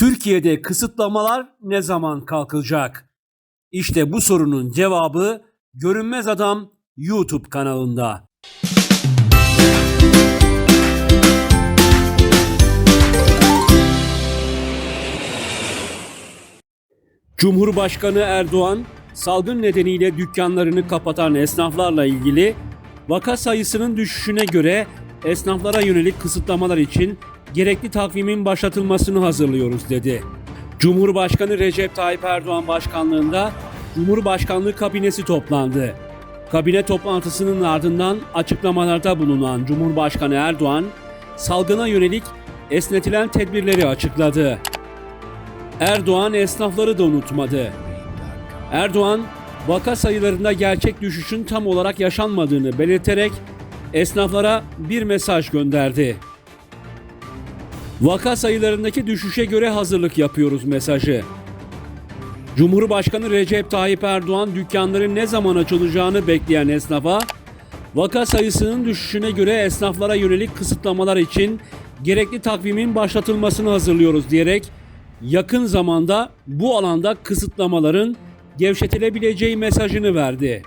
Türkiye'de kısıtlamalar ne zaman kalkacak? İşte bu sorunun cevabı Görünmez Adam YouTube kanalında. Cumhurbaşkanı Erdoğan salgın nedeniyle dükkanlarını kapatan esnaflarla ilgili vaka sayısının düşüşüne göre esnaflara yönelik kısıtlamalar için gerekli takvimin başlatılmasını hazırlıyoruz dedi. Cumhurbaşkanı Recep Tayyip Erdoğan başkanlığında Cumhurbaşkanlığı kabinesi toplandı. Kabine toplantısının ardından açıklamalarda bulunan Cumhurbaşkanı Erdoğan salgına yönelik esnetilen tedbirleri açıkladı. Erdoğan esnafları da unutmadı. Erdoğan, vaka sayılarında gerçek düşüşün tam olarak yaşanmadığını belirterek esnaflara bir mesaj gönderdi. Vaka sayılarındaki düşüşe göre hazırlık yapıyoruz mesajı. Cumhurbaşkanı Recep Tayyip Erdoğan dükkanların ne zaman açılacağını bekleyen esnafa, vaka sayısının düşüşüne göre esnaflara yönelik kısıtlamalar için gerekli takvimin başlatılmasını hazırlıyoruz diyerek yakın zamanda bu alanda kısıtlamaların gevşetilebileceği mesajını verdi.